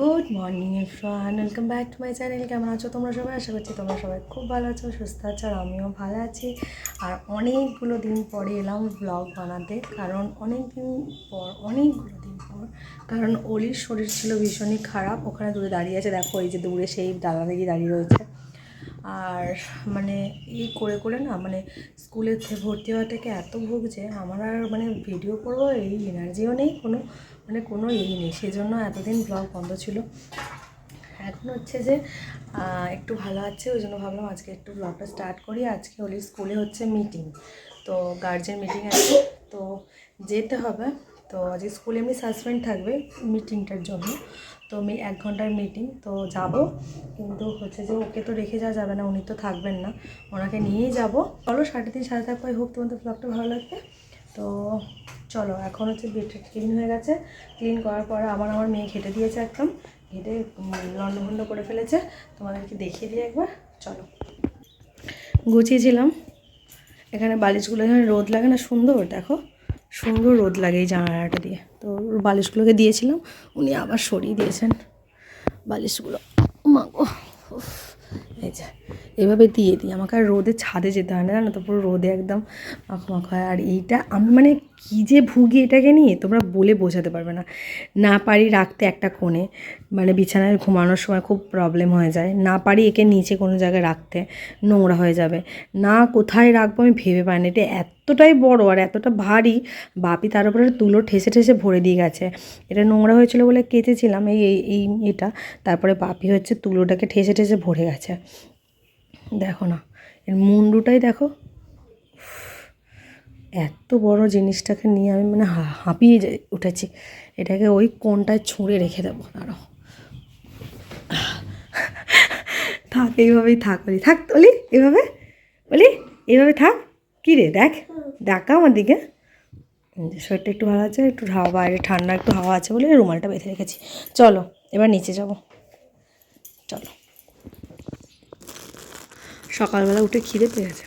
Good morning Irfan welcome back to my channel কেমন আছো তোমরা সবাই? আশা করছি তোমরা সবাই খুব ভালো আছো, সুস্থ আছো, আর আমিও ভালো আছি। আর অনেকগুলো দিন পরে এলাম ব্লগ বানাতে, কারণ অনেক দিন পর, অনেকগুলো দিন পর, কারণ অলির শরীর ছিল ভীষণই খারাপ। ওখানে দূরে দাঁড়িয়ে আছে, দেখো এই যে দূরে সেই দাদা দেখি দাঁড়িয়ে রয়েছে। আর মানে এই করে করে না মানে স্কুলে ভর্তি হওয়া থেকে এত ভুগছে আমার আর মানে ভিডিও করব, এই এনার্জিও নেই কোনো। মানে কোনো এই নেই। সেজন্য এতদিন ব্লগ বন্ধ ছিল। এখন হচ্ছে যে একটু ভালো আছে, ওই জন্য ভাবলাম আজকে একটু ব্লগটা স্টার্ট করি। আজকে ওলির স্কুলে হচ্ছে মিটিং তো গার্জেন মিটিং আছে, তো যেতে হবে। তো আজকে স্কুলে এমনি সাসপেন্ড থাকবে মিটিংটার জন্য। তো আমি এক ঘণ্টার মিটিং তো যাব। কিন্তু হচ্ছে যে ওকে তো রেখে যাওয়া যাবে না, উনি তো থাকবেন না। ওনাকে নিয়েই যাব। চলো সাড়ে তিন, সাড়ে পাই হোক, তোমাদের ব্লগটা ভালো লাগবে। তো চলো, এখন হচ্ছে বেডটা ক্লিন হয়ে গেছে। ক্লিন করার পরে আবার আমার মেয়ে ঘেটে দিয়েছে একদম। ঘেটে লন্ডভন্ড করে ফেলেছে। তোমাদেরকে দেখিয়ে দিই একবার। চলো। গুছিয়েছিলাম। এখানে বালিশগুলো এখানে রোদ লাগে না, সুন্দর, দেখো। সুন্দর রোদ লাগে এই জানালাটা দিয়ে। তো বালিশগুলোকে দিয়েছিলাম, উনি আবার সরিয়ে দিয়েছেন বালিশগুলো। এভাবে দিয়ে দিই। আমাকে আর রোদে ছাদে যেতে হয় না, জানো তো? পুরো রোদে একদম মাখো মাখো হয়। আর এইটা আমি মানে কী যে ভুগি এটাকে নিয়ে তোমরা বলে বোঝাতে পারবে না। না পারি রাখতে একটা কোণে মানে বিছানায় ঘুমানোর সময় খুব প্রবলেম হয়ে যায়। না পারি একে নিচে কোনো জায়গায় রাখতে, নোংরা হয়ে যাবে। না কোথায় রাখব আমি ভেবে পাই না। এটা এতটাই বড় আর এতটা ভারী, বাপি তার উপরে তুলো ঠেসে ঠেসে ভরে দিয়ে গেছে। এটা নোংরা হয়েছিল বলে কেচেছিলাম এই এই, এটা। তারপরে বাপি হচ্ছে তুলোটাকে ঠেসে ঠেসে ভরে গেছে। দেখো না, এর মুন্ডুটাই দেখো। এত বড় জিনিসটাকে নিয়ে আমি মানে হাঁপিয়ে যাই, উঠেছি। এটাকে ওই কোনটায় ছুঁড়ে রেখে দেবো, দাঁড়াও। থাক, এইভাবেই থাক, বলি। থাক, বলি এভাবে বলি এভাবে থাক। কী রে, দেখ ডাকা আমার দিকে। শরীরটা একটু ভালো আছে, একটু হাওয়া, বাইরে ঠান্ডা, একটু হাওয়া আছে বলে রুমালটা বেঁধে রেখেছি। চলো, এবার নিচে যাব। চলো। সকালবেলা উঠে খিদে পেয়েছে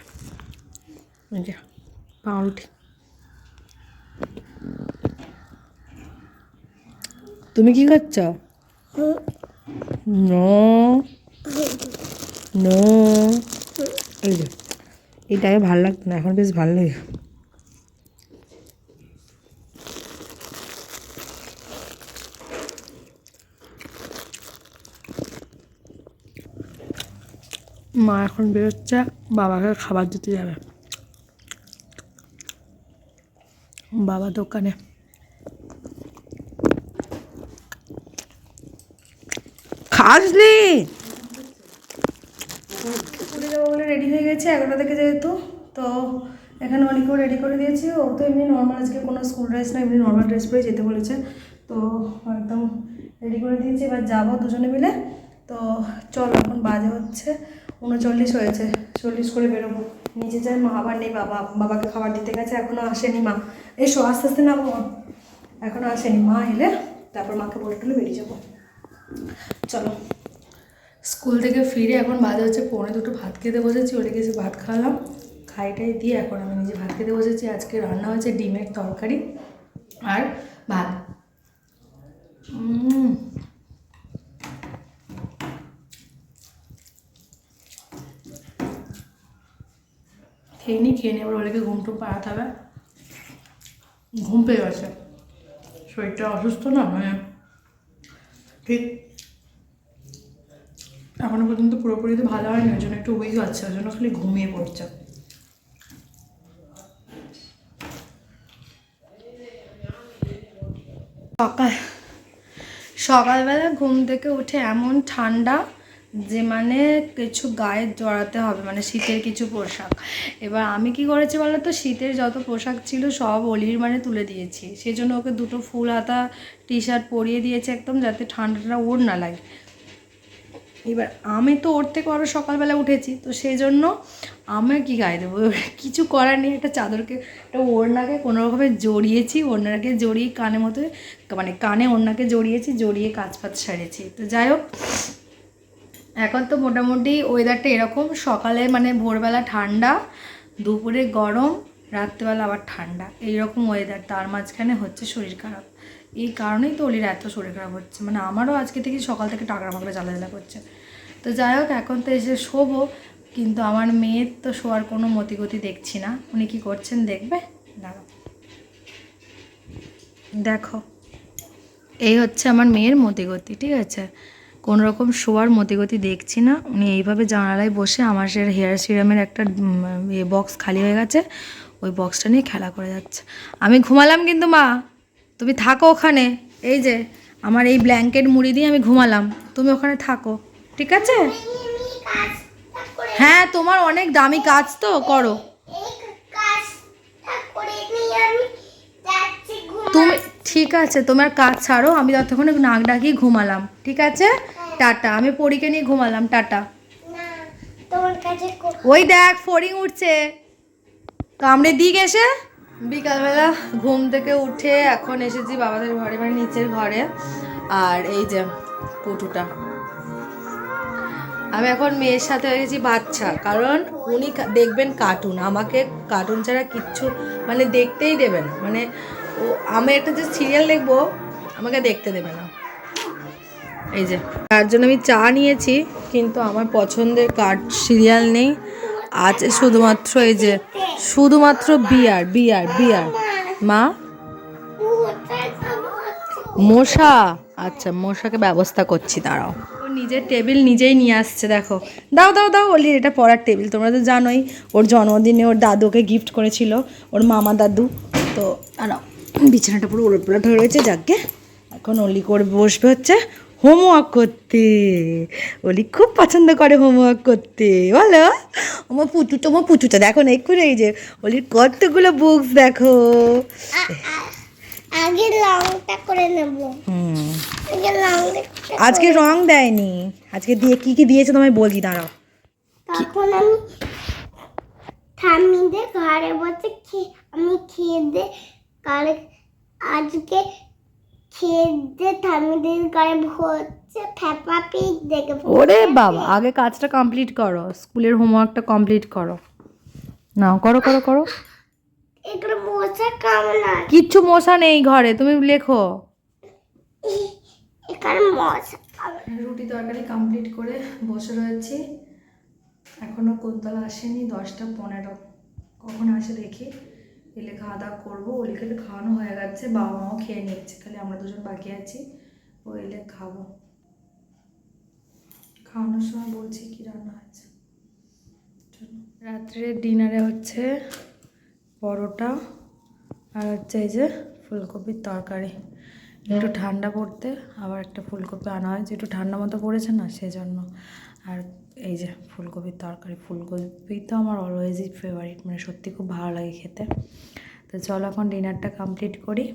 যে, পাউরুটি। তুমি কি খাচ্ছ? এই যে এইটাকে ভালো লাগতো না, এখন বেশ ভালো লাগে মা এখন বেরোচ্ছে বাবাকে খাবার দিতে যাবে। বাবা দোকানে। খাসনি? স্কুলে যাব বলে রেডি হয়ে গেছে এগারোটা থেকে যেহেতু তো এখানে অনেকেও রেডি করে দিয়েছি। ও তো এমনি নর্মাল আজকে কোনো স্কুল ড্রেস না এমনি নর্মাল ড্রেস পরে যেতে বলেছে। তো একদম রেডি করে দিয়েছি এবার যাব দুজনে মিলে। তো চল এখন বাজে হচ্ছে। উনচল্লিশ হয়েছে, চল্লিশ করে বেরোবো। নিচে যায়, মা আবার নেই, বাবা, বাবাকে খাবার দিতে গেছে এখনও আসেনি মা। এসো, আস্তে আস্তে নামো। এখনও আসেনি, মা এলে তারপর মাকে বলে টুলে বেরিয়ে যাব। চলো। স্কুল থেকে ফিরে এখন বাজে হচ্ছে পৌনে দুটো, ভাত খেতে বসেছি ওটা কিছু ভাত খাওয়ালাম। খাইটাই দিয়ে এখন আমি নিজে ভাত খেতে বসেছি, আজকে রান্না হয়েছে ডিমের তরকারি আর ভাত। খেয়ে নি, খেয়ে নিয়ে আবার ওদেরকে ঘুম টুম পাড়াতে হবে। ঘুম পেয়ে গেছে। শরীরটা অসুস্থ না মানে ঠিক এখনও পর্যন্ত পুরোপুরি তো ভালো হয়নি, ওই জন্য একটু উইক আছে, ওই জন্য খালি ঘুমিয়ে পড়ছে। সকাল, সকালবেলা ঘুম থেকে উঠে এমন ঠান্ডা যে মানে কিছু গায়ে জড়াতে হবে মানে শীতের কিছু পোশাক। এবার আমি কি করেছি বলো তো শীতের যত পোশাক ছিল সব অলির মানে তুলে দিয়েছি। সেই জন্য ওকে দুটো ফুল হাতা টি শার্ট পরিয়ে দিয়েছে একদম যাতে ঠান্ডাটা ওর না লাগে। এবার আমি তো ওর থেকে আরও সকালবেলা উঠেছি, তো সেই জন্য আমি কি গায়ে দেবো? কিছু করার নেই, একটা চাদরকে, একটা ওড়নাকে কোনোরকমে জড়িয়েছি, ওড়নাকে জড়িয়ে কানে মতো মানে কানে ওড়নাকে জড়িয়েছি, জড়িয়ে কাজ ফাজ সারিয়েছি তো যাই হোক এখন তো মোটামুটি ওয়েদারটা এরকম। সকালে মানে ভোরবেলা ঠান্ডা, দুপুরে গরম, রাত্রেবেলা আবার ঠান্ডা। এইরকম ওয়েদার তার মাঝখানে হচ্ছে শরীর খারাপ। এই কারণেই তো অলির এত শরীর খারাপ হচ্ছে। মানে আমারও আজকে থেকে সকাল থেকে টাকরা মাকড়া জ্বালা জ্বালা করছে। তো যাই হোক, এখন তো এসে শোবো, কিন্তু আমার মেয়ের তো শোয়ার কোনো মতিগতি দেখছি না। উনি কি করছেন দেখবে? দাঁড়াও। দেখো, এই হচ্ছে আমার মেয়ের মতিগতি, ঠিক আছে? কোনো রকম শোয়ার মতিগতি দেখছি না। উনি এইভাবে জানালায় বসে আমার সে হেয়ার সিরামের একটা বক্স খালি হয়ে গেছে। ওই বক্সটা নিয়ে খেলা করে যাচ্ছে। আমি ঘুমালাম কিন্তু মা। তুমি থাকো ওখানে। এই যে, আমার এই ব্ল্যাঙ্কেট মুড়ি দিয়ে আমি ঘুমালাম। তুমি ওখানে থাকো। ঠিক আছে? হ্যাঁ তোমার অনেক দামি কাজ তো, করো। তুমি, ঠিক আছে, তোমার কাজ ছাড়ো। আমি ততক্ষণে নাক ডাকিয়ে ঘুমালাম। ঠিক আছে? টাটা আমি পরীকে নিয়ে ঘুমালাম টাটা। ওই দেখ ফড়িং উঠছে। কামড়ে দিক এসে বিকালবেলা ঘুম থেকে উঠে এখন এসেছি বাবাদের ঘরে মানে নিচের ঘরে। আর এই যে পুটুটা। আমি এখন মেয়ের সাথে হয়ে গেছি বাচ্চা কারণ উনি দেখবেন কার্টুন আমাকে কার্টুন ছাড়া কিচ্ছু মানে দেখতেই দেবে না। মানে ও আমি একটা যে সিরিয়াল দেখব আমাকে দেখতে দেবে না। এই যে। তার জন্য আমি চা নিয়েছি, কিন্তু আমার পছন্দের কার্ড সিরিয়াল নেই। আছে শুধুমাত্র এই যে, শুধুমাত্র বিয়ার বিয়ার বিয়ার। মা? মশা। আচ্ছা মশাকে ব্যবস্থা করছি, দাঁড়াও। ও নিজের টেবিল নিজেই নিয়ে আসছে, দেখো। দাও দাও দাও ওলি এটা পড়ার টেবিল, তোমরা তো জানোই। ওর জন্মদিনে ওর দাদুকে গিফট করেছিল, ওর মামা দাদু। তো দাঁড়াও, বিছানাটা পুরো ওলট হয়ে রয়েছে, যাকে এখন অলি করে বসবে হচ্ছে। হোমওয়ার্ক করতে অলি খুব পছন্দ করে হোমওয়ার্ক করতে বলো। আমার পুচু তোমার পুচুটা দেখো না এক্ষুনি এই যে অলির কতগুলো বুকস দেখো। আগে লংটা করে নেব। আজকে রং দেয়নি। আজকে দিয়ে কি কি দিয়েছে তোমায় বলি দাঁড়াও। তখন আমি ঠাম্মিদের ঘরে বসে খেয়ে আমি খেয়ে দে কাল আজকে খেয়ে দে ঠাম্মিদের ঘরে হচ্ছে ফ্যাপা পিক দেখে ওরে বাবা আগে কাজটা কমপ্লিট করো স্কুলের হোমওয়ার্কটা কমপ্লিট করো। নাও করো করো করো। এগুলো বসে কামনা কিচ্ছু মশা নেই ঘরে তুমি লেখো। এখানে মশা রুটি তরকারি কমপ্লিট করে বসে রয়েছি। এখনও কোনতলা আসেনি দশটা পনেরো। কখন আসে দেখি। এলে খাওয়া দাওয়া করব। ওলিকে তো খাওয়ানো হয়ে গেছে বাবা মাও খেয়ে নিচ্ছে খালি আমরা দুজন বাকি আছি। ও এলে খাব। খাওয়ানোর সময় বলছি কি রান্না হয়েছে। চলো। রাত্রে ডিনারে হচ্ছে পরোটা আর হচ্ছে এই যে ফুলকপির তরকারি। একটু ঠান্ডা পড়তে আবার একটা ফুলকপি আনা হয় যে একটু ঠান্ডা মতো পড়েছে না সেজন্য। আর এই যে ফুলকপির তরকারি, ফুলকপি তো আমার অলওয়েজই ফেভারিট মানে সত্যি খুব ভালো লাগে খেতে। তো চলো এখন ডিনারটা কমপ্লিট করি।